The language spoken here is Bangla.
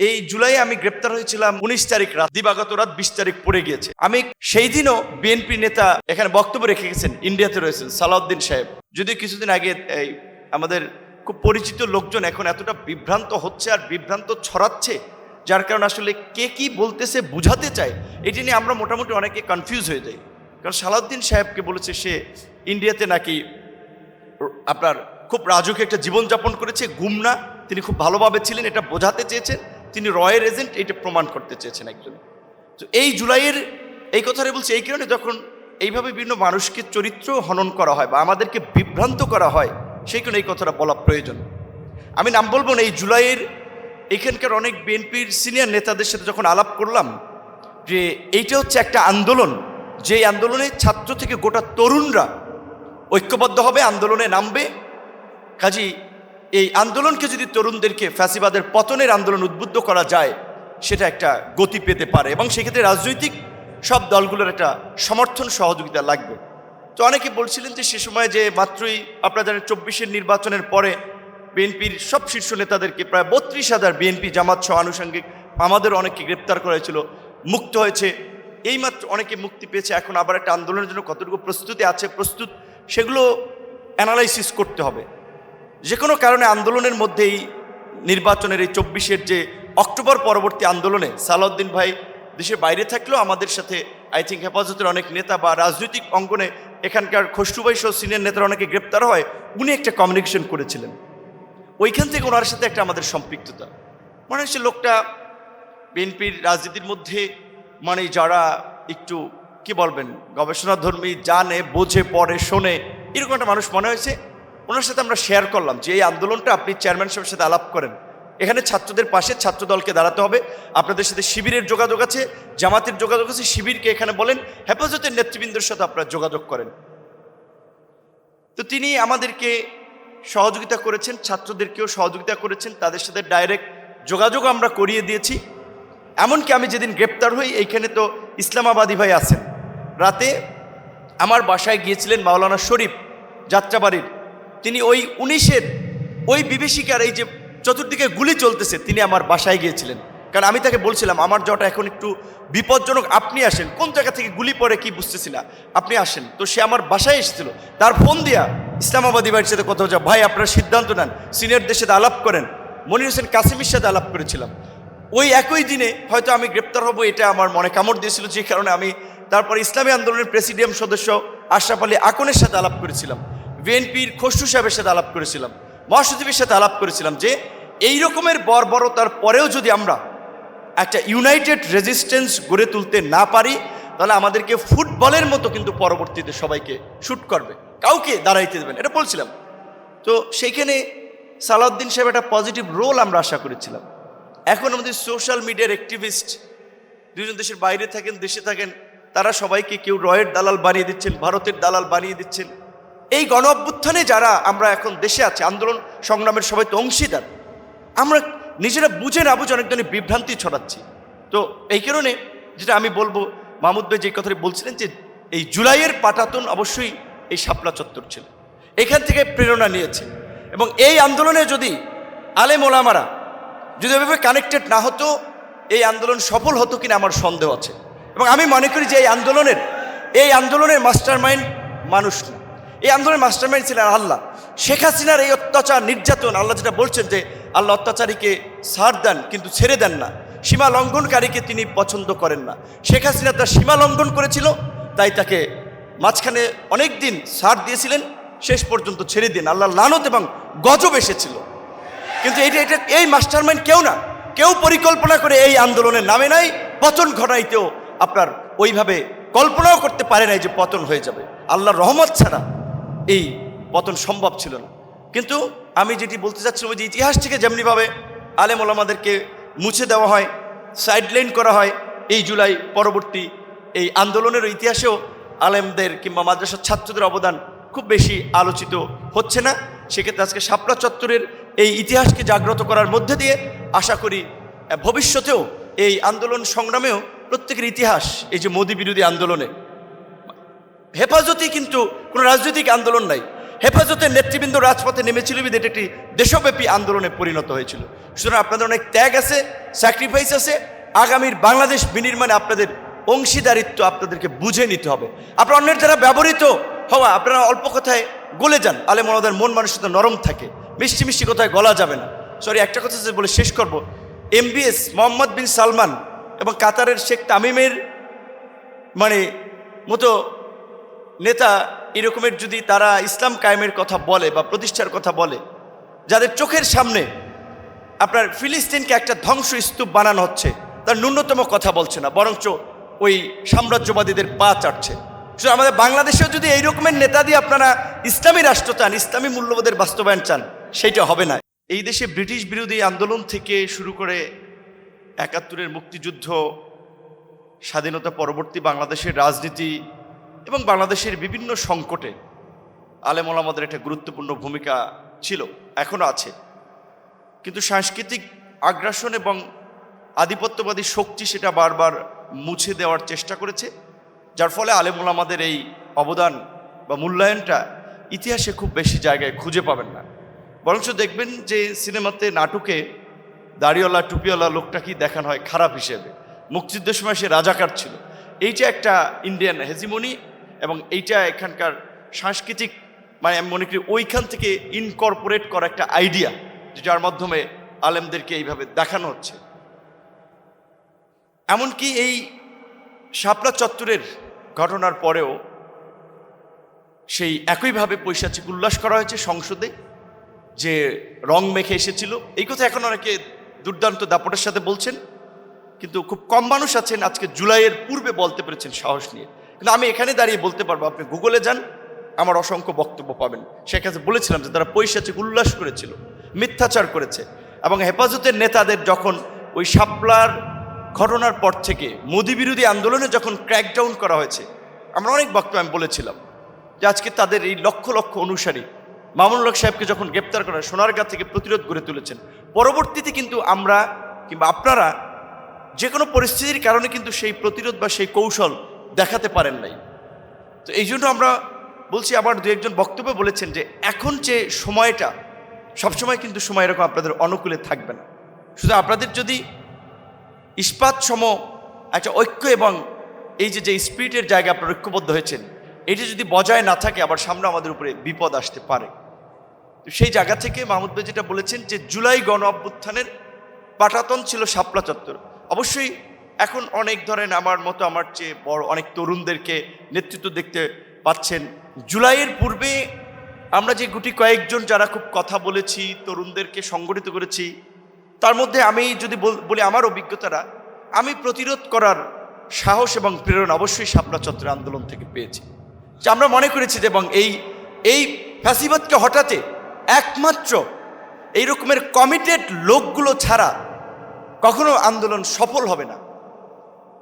এই জুলাই আমি গ্রেপ্তার হয়েছিলাম উনিশ তারিখ রাত, দিবাগত রাত বিশ তারিখ পড়ে গিয়েছে। আমি সেই দিনও বিএনপি নেতা এখানে বক্তব্য রেখে গেছেন, ইন্ডিয়াতে রয়েছেন, সালাউদ্দিন সাহেব। যদি কিছুদিন আগে এই আমাদের খুব পরিচিত লোকজন এখন এতটা বিভ্রান্ত হচ্ছে আর বিভ্রান্ত ছড়াচ্ছে, যার কারণে আসলে কে কি বলতেছে বুঝাতে চায়, এটি নিয়ে আমরা মোটামুটি অনেকে কনফিউজ হয়ে যাই। কারণ সালাউদ্দিন সাহেবকে বলেছে সে ইন্ডিয়াতে নাকি আপনার খুব রাজকীয় একটা জীবনযাপন করেছে, গুমনা, তিনি খুব ভালোভাবে ছিলেন, এটা বোঝাতে চেয়েছেন। তিনি রয়ের এজেন্ট এটা প্রমাণ করতে চেয়েছেন একজন। তো এই জুলাইয়ের, এই কথাটা বলছি এই কারণে যখন এইভাবে বিভিন্ন মানুষকে চরিত্র হনন করা হয় বা আমাদেরকে বিভ্রান্ত করা হয়, সেই কারণে এই কথাটা বলা প্রয়োজন। আমি নাম বলব না, এই জুলাইয়ের এখানকার অনেক বিএনপির সিনিয়র নেতাদের সাথে যখন আলাপ করলাম যে এইটা হচ্ছে একটা আন্দোলন, যে আন্দোলনে ছাত্র থেকে গোটা তরুণরা ঐক্যবদ্ধ হবে, আন্দোলনে নামবে। কাজী এই আন্দোলনকে যদি তরুণদেরকে ফ্যাসিবাদের পতনের আন্দোলন উদ্বুদ্ধ করা যায়, সেটা একটা গতি পেতে পারে এবং সেক্ষেত্রে রাজনৈতিক সব দলগুলোর একটা সমর্থন সহযোগিতা লাগবে। তো অনেকে বলছিলেন যে সে সময় যে মাত্রই আপনারা জানেন চব্বিশের নির্বাচনের পরে বিএনপির সব শীর্ষ নেতাদেরকে প্রায় বত্রিশ হাজার বিএনপি জামাত সহ আনুষঙ্গিক আমাদের অনেককে গ্রেপ্তার করা হয়েছিল, মুক্ত হয়েছে। এইমাত্র অনেকে মুক্তি পেয়েছে, এখন আবার একটা আন্দোলনের জন্য কতটুকু প্রস্তুতি আছে, প্রস্তুত, সেগুলো অ্যানালাইসিস করতে হবে। যে কোনো কারণে আন্দোলনের মধ্যেই নির্বাচনের এই চব্বিশের যে অক্টোবর পরবর্তী আন্দোলনে সালাউদ্দিন ভাই দেশের বাইরে থাকলেও আমাদের সাথে আই থিঙ্ক হেফাজতের অনেক নেতা বা রাজনৈতিক অঙ্গনে এখানকার খসরুভাই সহ সিনিয়র নেতারা অনেকে গ্রেপ্তার হয়, উনি একটা কমিউনিকেশন করেছিলেন। ওইখান থেকে ওনার সাথে একটা আমাদের সম্পৃক্ততা। মনে হচ্ছে লোকটা বিএনপির রাজনীতির মধ্যে মানে যারা একটু, কি বলবেন, গবেষণাধর্মী, জানে, বোঝে, পড়ে, শোনে, এরকম একটা মানুষ মনে হয়েছে। ওনার সাথে আমরা শেয়ার করলাম যে এই আন্দোলনটা আপনি চেয়ারম্যান সাহেবের সাথে আলাপ করেন। এখানে ছাত্রদের পাশে ছাত্র দলকে দাঁড়াতে হবে, আপনাদের সাথে শিবিরের যোগাযোগ আছে, জামাতের যোগাযোগ আছে, শিবিরকে এখানে বলেন, হেফাজতের নেতৃবৃন্দের সাথে আপনারা যোগাযোগ করেন। তো তিনি আমাদেরকে সহযোগিতা করেছেন, ছাত্রদেরকেও সহযোগিতা করেছেন, তাদের সাথে ডাইরেক্ট যোগাযোগ আমরা করিয়ে দিয়েছি। এমনকি আমি যেদিন গ্রেপ্তার হই, এইখানে তো ইসলামাবাদী ভাই আছেন। রাতে আমার বাসায় গিয়েছিলেন মাওলানা শরীফ যাত্রাবাড়ির। তিনি ওই উনিশের ওই বিভীষিকার এই যে চতুর্দিকে গুলি চলতেছে, তিনি আমার বাসায় গিয়েছিলেন। কারণ আমি তাকে বলছিলাম, আমার জটা এখন একটু বিপজ্জনক, আপনি আসেন। কোন জায়গা থেকে গুলি পড়ে কি বুঝতেছি না, আপনি আসেন। তো সে আমার বাসায় এসেছিল। তার ফোন দিয়া ইসলামাবাদী ভাইয়ের সাথে কথা হচ্ছে, ভাই, আপনারা সিদ্ধান্ত নেন সিনিয়রদের সাথে আলাপ করেন। মনির হোসেন কাসিমের সাথে আলাপ করেছিলাম। ওই একই দিনে হয়তো আমি গ্রেপ্তার হব, এটা আমার মনে কামড় দিয়েছিল, যে কারণে আমি তারপর ইসলামী আন্দোলনের প্রেসিডিয়াম সদস্য আশরাফ আলী আকনের সাথে আলাপ করেছিলাম। বিএনপির খসরু সাহেবের সাথে আলাপ করেছিলাম, মহাসচিবের সাথে আলাপ করেছিলাম যে এই রকমের বর্বরতার পরেও যদি আমরা একটা ইউনাইটেড রেজিস্ট্যান্স গড়ে তুলতে না পারি, তাহলে আমাদেরকে ফুটবলের মতো কিন্তু পরবর্তীতে সবাইকে শ্যুট করবে, কাউকে দাঁড়াইতে দেবেন এটা বলছিলাম। তো সেইখানে সালাউদ্দিন সাহেব একটা পজিটিভ রোল আমরা আশা করেছিলাম। এখন আমাদের সোশ্যাল মিডিয়ার অ্যাক্টিভিস্ট দুজন দেশের বাইরে থাকেন, দেশে থাকেন, তারা সবাইকে কেউ রয়ের দালাল বানিয়ে দিচ্ছেন, ভারতের দালাল বানিয়ে দিচ্ছেন। এই গণ অভ্যুত্থানে যারা আমরা এখন দেশে আছি, আন্দোলন সংগ্রামের সবাই তো অংশীদার। আমরা নিজেরা বুঝে না বুঝে অনেক ধরনের বিভ্রান্তি ছড়াচ্ছি। তো এই কারণে যেটা আমি বলব, মাহমুদ ভাই যে কথাটি বলছিলেন যে এই জুলাইয়ের পাটাতন অবশ্যই এই শাপলা চত্বর ছিল। এখান থেকে প্রেরণা নিয়েছে। এবং এই আন্দোলনে যদি আলেম ওলামারা যদি এভাবে কানেক্টেড না হতো, এই আন্দোলন সফল হতো কিনা আমার সন্দেহ আছে। এবং আমি মনে করি যে এই আন্দোলনের এই আন্দোলনের মাস্টার মাইন্ড মানুষ না। এই আন্দোলনের মাস্টার মাইন্ড ছিলেন আল্লাহ। শেখ হাসিনার এই অত্যাচার নির্যাতন, আল্লাহ যেটা বলছেন যে, আল্লাহ অত্যাচারীকে সার দেন কিন্তু ছেড়ে দেন না। সীমা লঙ্ঘনকারীকে তিনি পছন্দ করেন না। শেখ হাসিনা তার সীমা লঙ্ঘন করেছিল, তাই তাকে মাঝখানে অনেক দিন ছাড় দিয়েছিলেন, শেষ পর্যন্ত ছেড়ে দিন। আল্লাহ লানত এবং গজব এসেছিল। কিন্তু এটা এটা, এই মাস্টার মাইন্ড কেউ না। কেউ পরিকল্পনা করে এই আন্দোলনের নামে নাই, পতন ঘটাইতেও আপনার ওইভাবে কল্পনাও করতে পারে নাই যে পতন হয়ে যাবে। আল্লাহর রহমত ছাড়া। এই পতন সম্ভব ছিল না। কিন্তু আমি যেটি বলতে চাচ্ছিলাম যে ইতিহাস থেকে যেমনিভাবে আলেম ওলামাদেরকে মুছে দেওয়া হয় সাইডলাইন করা হয়, এই জুলাই পরবর্তী এই আন্দোলনের ইতিহাসেও আলেমদের কিংবা মাদ্রাসার ছাত্রদের অবদান খুব বেশি আলোচিত হচ্ছে না। সেক্ষেত্রে আজকে শাপলা চত্বরের এই ইতিহাসকে জাগ্রত করার মধ্যে দিয়ে আশা করি, ভবিষ্যতেও এই আন্দোলন সংগ্রামেও প্রত্যেকের ইতিহাস, এই যে মোদী বিরোধী আন্দোলনে হেফাজতি কিন্তু কোনো রাজনৈতিক আন্দোলন নাই। হেফাজতের নেতৃবৃন্দ রাজপথে নেমেছিল বিধে এটা একটি দেশব্যাপী আন্দোলনে পরিণত হয়েছিল। সুতরাং আপনাদের অনেক ত্যাগ আছে স্যাক্রিফাইস আছে। আগামীর বাংলাদেশ বিনির্মাণে আপনাদের অংশীদারিত্ব আপনাদেরকে বুঝে নিতে হবে। আপনার অন্যের দ্বারা ব্যবহৃত হওয়া, আপনারা অল্প কথায় গলে যান, আলে মনোদের মন মানুষের নরম থাকে। মিষ্টি মিষ্টি কথায় গলা যাবে না। সরি একটা কথা বলে শেষ করব। এমবিএস মোহাম্মদ বিন সালমান এবং কাতারের শেখ তামিমের মানে মতো নেতা এরকমের যদি তারা ইসলাম কায়েমের কথা বলে বা প্রতিষ্ঠার কথা বলে, যাদের চোখের সামনে আপনার ফিলিস্তিনকে একটা ধ্বংস স্তূপ বানানো হচ্ছে, তার ন্যূনতম কথা বলছে না, বরঞ্চ ওই সাম্রাজ্যবাদীদের পা চাটছে। শুধু আমাদের বাংলাদেশেও যদি এই রকমের নেতা দিয়ে আপনারা ইসলামী রাষ্ট্র চান, ইসলামী মূল্যবোধের বাস্তবায়ন চান সেইটা হবে না। এই দেশে ব্রিটিশ বিরোধী আন্দোলন থেকে শুরু করে একাত্তরের মুক্তিযুদ্ধ, স্বাধীনতা পরবর্তী বাংলাদেশের রাজনীতি এবং বাংলাদেশের বিভিন্ন সংকটে আলেমল আমাদের একটা গুরুত্বপূর্ণ ভূমিকা ছিল এখনও আছে। কিন্তু সাংস্কৃতিক আগ্রাসন এবং আধিপত্যবাদী শক্তি সেটা বারবার মুছে দেওয়ার চেষ্টা করেছে, যার ফলে আলেমুল আমাদের এই অবদান বা মূল্যায়নটা ইতিহাসে খুব বেশি জায়গায় খুঁজে পাবেন না। বরঞ্চ দেখবেন যে সিনেমাতে নাটকে দাড়িওয়ালা, টুপিওয়ালা লোকটাকেই দেখানো হয় খারাপ হিসেবে। মুক্তিযুদ্ধের সময় সে রাজাকার ছিল। এইটা একটা ইন্ডিয়ান হেজিমনি এবং এইটা এখানকার সাংস্কৃতিক মানে আমি মনে করি ওইখান থেকে ইনকর্পোরেট করা একটা আইডিয়া যার মাধ্যমে আলেমদেরকে এইভাবে দেখানো হচ্ছে। এমনকি এই শাপলা চত্বরের ঘটনার পরেও সেই একইভাবে পৈশাচিক উল্লাস করা হয়েছে সংসদে, যে রং মেখে এসেছিল। এই কথা এখন অনেকে দুর্দান্ত দাপটের সাথে বলছেন, কিন্তু খুব কম মানুষ আছেন। আজকে জুলাইয়ের পূর্বে বলতে পেরেছেন সাহস নিয়ে। কিন্তু আমি এখানে দাঁড়িয়ে বলতে পারব, আপনি গুগলে যান, আমার অসংখ্য বক্তব্য পাবেন। সেখানে বলেছিলাম যে তারা পৈশাচিক উল্লাস করেছিল, মিথ্যাচার করেছে। এবং হেফাজতের নেতাদের যখন ওই শাপলার ঘটনার পর থেকে মোদি বিরোধী আন্দোলনে যখন ক্র্যাকডাউন করা হয়েছে, আমরা অনেক বক্তব্য আমি বলেছিলাম যে আজকে তাদের এই লক্ষ লক্ষ অনুসারী মামুনুল হক সাহেবকে যখন গ্রেপ্তার করা সোনারগাঁ থেকে প্রতিরোধ গড়ে তুলেছেন। পরবর্তীতে কিন্তু আমরা কিংবা আপনারা যে কোনো পরিস্থিতির কারণে কিন্তু সেই প্রতিরোধ বা সেই কৌশল দেখাতে পারেন নাই। তো এই জন্য আমরা বলছি, আবার দু একজন বক্তব্য বলেছেন যে, এখন যে সময়টা, সবসময় কিন্তু সময় এরকম আপনাদের অনুকূলে থাকবে না। শুধু আপনাদের যদি ইস্পাত সম একটা ঐক্য এবং এই যে যে স্পিরিটের জায়গায় আপনারা ঐক্যবদ্ধ হয়েছেন, এটি যদি বজায় না থাকে, আবার সামনে আমাদের উপরে বিপদ আসতে পারে। সেই জায়গা থেকে মাহমুদ ভাই যেটা বলেছেন যে, জুলাই গণ অভ্যুত্থানের পাটাতন ছিল শাপলা চত্বর। অবশ্যই এখন অনেক ধরেন আমার মতো, আমার চেয়ে বড় অনেক তরুণদেরকে নেতৃত্ব দেখতে পাচ্ছেন। জুলাইয়ের পূর্বে আমরা যে গুটি কয়েকজন যারা খুব কথা বলেছি, তরুণদেরকে সংগঠিত করেছি, তার মধ্যে আমি যদি বল- আমার অভিজ্ঞতাটা আমি প্রতিরোধ করার সাহস এবং প্রেরণা অবশ্যই শাপলা চত্বর আন্দোলন থেকে পেয়েছি। যে আমরা মনে করেছি যে এবং এই এই ফ্যাসিবাদকে হঠাতে একমাত্র এই রকমের কমিটেড লোকগুলো ছাড়া কখনো আন্দোলন সফল হবে না।